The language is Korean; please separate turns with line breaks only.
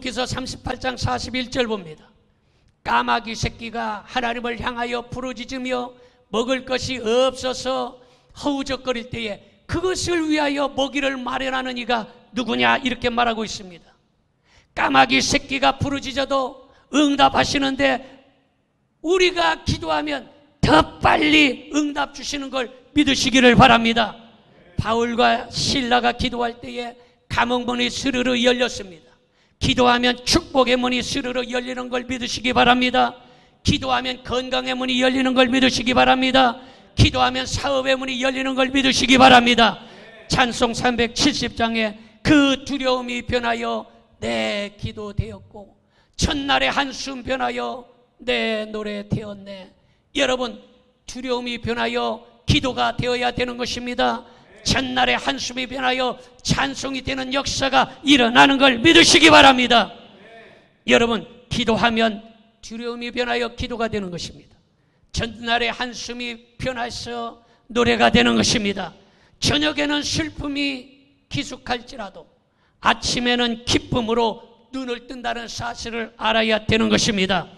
기서 38장 41절 봅니다. 까마귀 새끼가 하나님을 향하여 부르짖으며 먹을 것이 없어서 허우적거릴 때에 그것을 위하여 먹이를 마련하는 이가 누구냐 이렇게 말하고 있습니다. 까마귀 새끼가 부르짖어도 응답하시는데 우리가 기도하면 더 빨리 응답 주시는 걸 믿으시기를 바랍니다. 바울과 신라가 기도할 때에 감옥문이 스르르 열렸습니다. 기도하면 축복의 문이 스르르 열리는 걸 믿으시기 바랍니다. 기도하면 건강의 문이 열리는 걸 믿으시기 바랍니다. 기도하면 사업의 문이 열리는 걸 믿으시기 바랍니다. 찬송 370장에 그 두려움이 변하여 내 기도 되었고 첫날의 한숨 변하여 내 노래 되었네. 여러분 두려움이 변하여 기도가 되어야 되는 것입니다. 첫날의 한숨이 변하여 찬송이 되는 역사가 일어나는 걸 믿으시기 바랍니다. 여러분 기도하면 두려움이 변하여 기도가 되는 것입니다. 전날의 한숨이 변해서 노래가 되는 것입니다. 저녁에는 슬픔이 기숙할지라도 아침에는 기쁨으로 눈을 뜬다는 사실을 알아야 되는 것입니다.